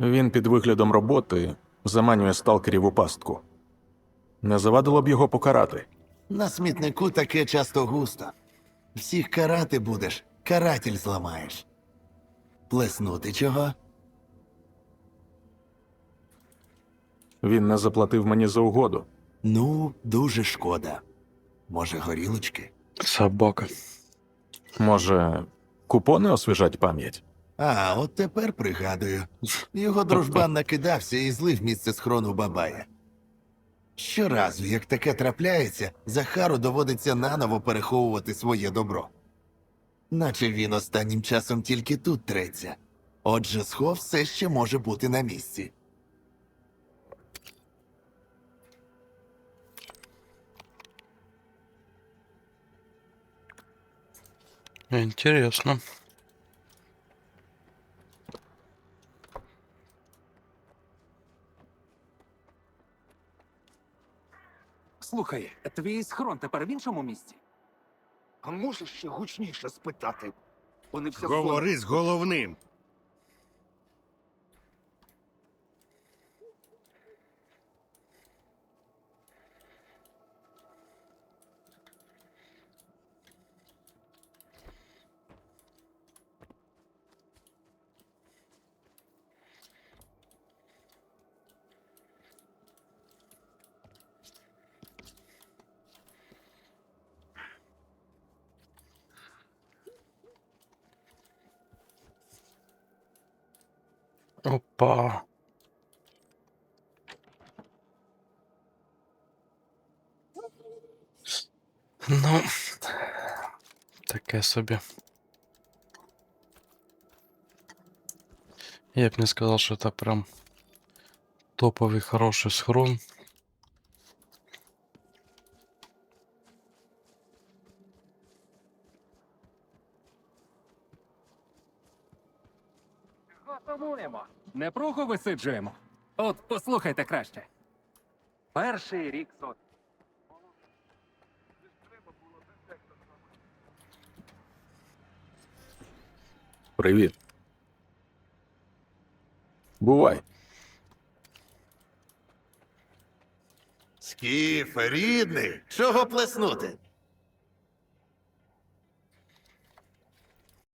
Він під виглядом роботи заманює сталкерів у пастку. Не завадило б його покарати. На смітнику таке часто густо. Всіх карати будеш, каратель зламаєш. Плеснути чого? Він не заплатив мені за угоду. Ну, дуже шкода. Може, горілочки? Собака. Може, купони освіжать пам'ять? А, от тепер пригадую. Його дружбан накидався і злив місце схрону бабая. Щоразу, як таке трапляється, Захару доводиться наново переховувати своє добро. Наче він останнім часом тільки тут треться. Отже, схов все ще може бути на місці. Интересно. Слухай, твій схрон тепер в іншому місці. А можеш ще гучніше спитати? Вони все Говори з головним. Опа. Ну, таке собі. Я б не сказав, що це прям топовий хороший схрон. Готовуємо. Не пруху висиджуємо. От послухайте краще. Перший рік сот. Привіт. Бувай. Скіф, рідний, чого плеснути?